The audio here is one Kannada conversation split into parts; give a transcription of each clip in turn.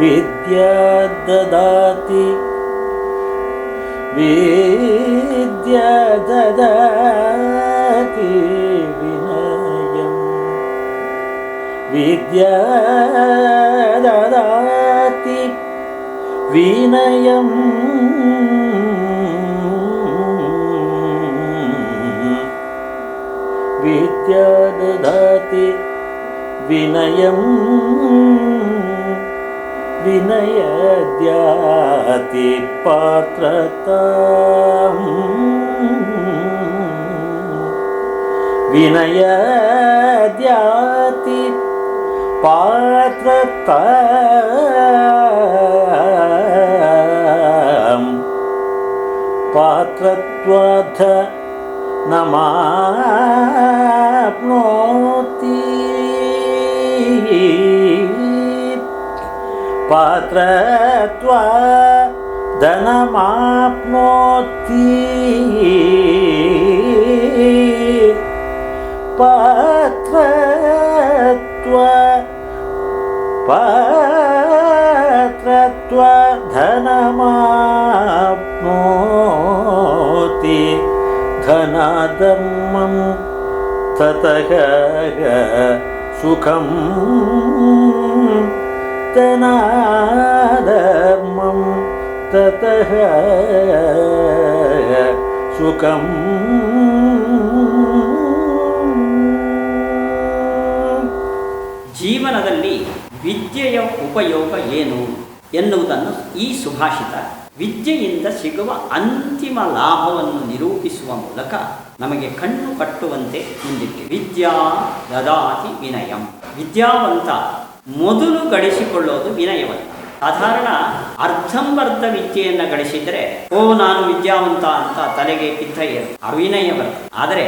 विद्या ददाति विद्या ददाति विनयम् विद्या ददाति विनयम् विद्या ददाति विनयम् विनयद्याति पात्रताम् विनयद्याति पात्रताम् न माप्नोति पात्र धनमाप्नोति पात्र पात्रत्वधनमाप्नोति पत्रत्व धनाधर्मं ततः सुखं धनाधर्मं ततः सुखम् ಜೀವನದಲ್ಲಿ ವಿದ್ಯೆಯ ಉಪಯೋಗ ಏನು ಎನ್ನುವುದನ್ನು ಈ ಸುಭಾಷಿತ ವಿದ್ಯೆಯಿಂದ ಸಿಗುವ ಅಂತಿಮ ಲಾಭವನ್ನು ನಿರೂಪಿಸುವ ಮೂಲಕ ನಮಗೆ ಕಣ್ಣು ಕಟ್ಟುವಂತೆ ಮುಂದಿಟ್ಟಿ. ವಿದ್ಯಾ ದದಾತಿ ವಿನಯಂ. ವಿದ್ಯಾವಂತ ಮೊದಲು ಗಳಿಸಿಕೊಳ್ಳೋದು ವಿನಯವಂತ ಸಾಧಾರಣ ಅರ್ಧಂಬರ್ಧ ವಿದ್ಯೆಯನ್ನು ಗಳಿಸಿದರೆ, ಓ ನಾನು ವಿದ್ಯಾವಂತ ಅಂತ ತಲೆಗೆ ಕಿತ್ತ ಏರು ಅವಿನಯ ಬರ್ತದೆ. ಆದರೆ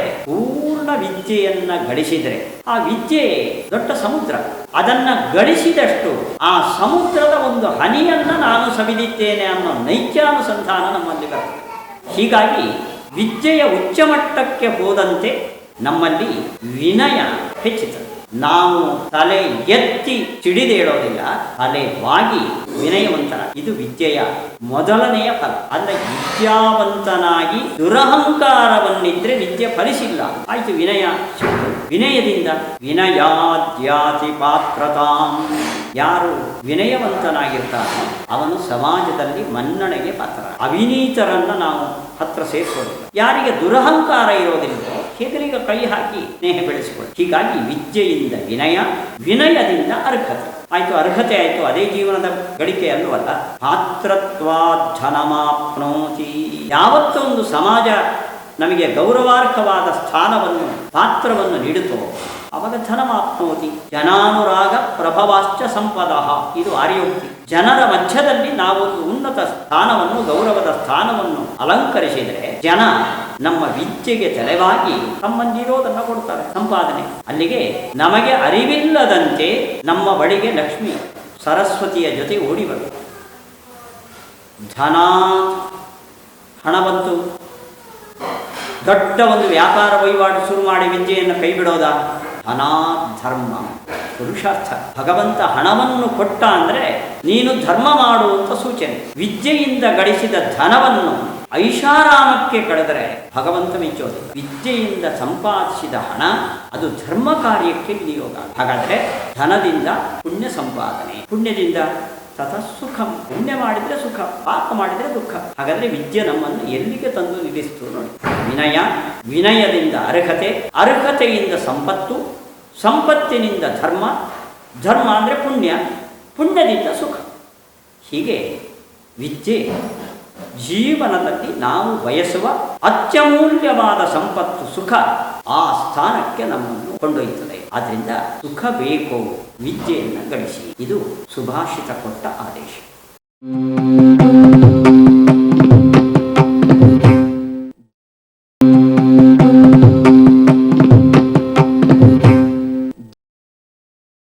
ಪೂರ್ಣ ವಿದ್ಯೆಯನ್ನ ಗಳಿಸಿದರೆ, ಆ ವಿದ್ಯೆ ದೊಡ್ಡ ಸಮುದ್ರ. ಅದನ್ನ ಗಳಿಸಿದಷ್ಟು ಆ ಸಮುದ್ರದ ಒಂದು ಹನಿಯನ್ನ ನಾನು ಸವಿದಿದ್ದೇನೆ ಅನ್ನೋ ನೈತ್ಯಾನುಸಂಧಾನ ನಮ್ಮಲ್ಲಿ ಬರ್ತದೆ ಹೀಗಾಗಿ ವಿದ್ಯೆಯ ಉಚ್ಚಮಟ್ಟಕ್ಕೆ ಹೋದಂತೆ ನಮ್ಮಲ್ಲಿ ವಿನಯ ಹೆಚ್ಚುತ್ತದೆ. ನಾವು ತಲೆ ಎತ್ತಿ ಚಿಡಿದೇಳೋದಿಲ್ಲ ತಲೆ ಬಾಗಿ ವಿನಯವಂತರ ಇದು ವಿದ್ಯೆಯ ಮೊದಲನೆಯ ಫಲ ಅಂದ್ರೆ ವಿದ್ಯಾವಂತನಾಗಿ ದುರಹಂಕಾರವನ್ನಿದ್ರೆ ವಿದ್ಯೆ ಫಲಿಸಿಲ್ಲ. ಆಯ್ತು, ವಿನಯ. ವಿನಯದಿಂದ ವಿನಯಾದ್ಯಾತಿ ಪಾತ್ರತಾಂ ಯಾರು ವಿನಯವಂತನಾಗಿರ್ತಾನೋ ಅವನು ಸಮಾಜದಲ್ಲಿ ಮನ್ನಣೆಗೆ ಪಾತ್ರ ಅವಿನೀತರನ್ನ ನಾವು ಹತ್ರ ಸೇರಿಸೋದಿಲ್ಲ ಯಾರಿಗೆ ದುರಹಂಕಾರ ಇರೋದಿಲ್ಲವೋ ಹೆಗಲಿಗೆ ಕೈ ಹಾಕಿ ಸ್ನೇಹ ಬೆಳೆಸಿಕೊಳ್ಳಿ. ಹೀಗಾಗಿ ವಿದ್ಯೆಯಿಂದ ವಿನಯ, ವಿನಯದಿಂದ ಅರ್ಹತೆ. ಆಯಿತು ಅರ್ಹತೆ ಆಯಿತು, ಅದೇ ಜೀವನದ ಗಳಿಕೆ ಅಲ್ಲವಲ್ಲ ಪಾತ್ರತ್ವಾಜ್ಜನಮಾಪ್ನೋತಿ ಯಾವತ್ತೊಂದು ಸಮಾಜ ನಮಗೆ ಗೌರವಾರ್ಹವಾದ ಸ್ಥಾನವನ್ನು, ಪಾತ್ರವನ್ನು ನೀಡುತ್ತೋ? ಅವಾಗ ಧನಮಾಪ್ನೋತಿ ಜನಾನುರಾಗ ಪ್ರಭವಾಶ್ಚ ಸಂಪದ. ಇದು ಆರ್ಯೋಕ್ತಿ. ಜನರ ಮಧ್ಯದಲ್ಲಿ ನಾವೊಂದು ಉನ್ನತ ಸ್ಥಾನವನ್ನು, ಗೌರವದ ಸ್ಥಾನವನ್ನು ಅಲಂಕರಿಸಿದರೆ ಜನ ನಮ್ಮ ವಿದ್ಯೆಗೆ ತಲೆವಾಗಿ ತಮ್ಮಂದಿರೋದನ್ನು ಕೊಡ್ತಾರೆ ಸಂಪಾದನೆ. ಅಲ್ಲಿಗೆ ನಮಗೆ ಅರಿವಿಲ್ಲದಂತೆ ನಮ್ಮ ಬಳಿಗೆ ಲಕ್ಷ್ಮಿ ಸರಸ್ವತಿಯ ಜೊತೆ ಓಡಿ ಬರುತ್ತೆ ಧನ ಹಣ ಬಂತು. ದೊಡ್ಡ ಒಂದು ವ್ಯಾಪಾರ ವಹಿವಾಟು ಶುರು ಮಾಡಿ ವಿದ್ಯೆಯನ್ನು ಕೈ ಬಿಡೋದ ಧರ್ಮ ಪುರುಷಾರ್ಥ. ಭಗವಂತ ಹಣವನ್ನು ಕೊಟ್ಟ ಅಂದರೆ ನೀನು ಧರ್ಮ ಮಾಡುವಂತ ಸೂಚನೆ. ವಿದ್ಯೆಯಿಂದ ಗಳಿಸಿದ ಧನವನ್ನು ಐಷಾರಾಮಕ್ಕೆ ಕಳೆದರೆ ಭಗವಂತ ಮೆಚ್ಚೋದಿಲ್ಲ ವಿದ್ಯೆಯಿಂದ ಸಂಪಾದಿಸಿದ ಹಣ, ಅದು ಧರ್ಮ ಕಾರ್ಯಕ್ಕೆ ವಿನಿಯೋಗ ಹಾಗಾದರೆ ಧನದಿಂದ ಪುಣ್ಯ ಸಂಪಾದನೆ. ಪುಣ್ಯದಿಂದ ತಥ ಸುಖ. ಪುಣ್ಯ ಮಾಡಿದರೆ ಸುಖ, ಪಾಪ ಮಾಡಿದರೆ ದುಃಖ. ಹಾಗಾದರೆ ವಿದ್ಯೆ ನಮ್ಮನ್ನು ಎಲ್ಲಿಗೆ ತಂದು ನಿಲ್ಲಿಸ್ತು ನೋಡಿ. ವಿನಯ, ವಿನಯದಿಂದ ಅರ್ಹತೆ, ಅರ್ಹತೆಯಿಂದ ಸಂಪತ್ತು, ಸಂಪತ್ತಿನಿಂದ ಧರ್ಮ. ಧರ್ಮ ಅಂದರೆ ಪುಣ್ಯ, ಪುಣ್ಯದಿಂದ ಸುಖ. ಹೀಗೆ ವಿದ್ಯೆ ಜೀವನದಲ್ಲಿ ನಾವು ಬಯಸುವ ಅತ್ಯಮೂಲ್ಯವಾದ ಸಂಪತ್ತು ಸುಖ ಆ ಸ್ಥಾನಕ್ಕೆ ನಮ್ಮನ್ನು ಕೊಂಡೊಯ್ಯುತ್ತದೆ. ಆದ್ರಿಂದ ಸುಖ ಬೇಕು ವಿದ್ಯೆಯನ್ನು ಗಳಿಸಿ. ಇದು ಸುಭಾಷಿತ ಕೊಟ್ಟ ಆದೇಶ.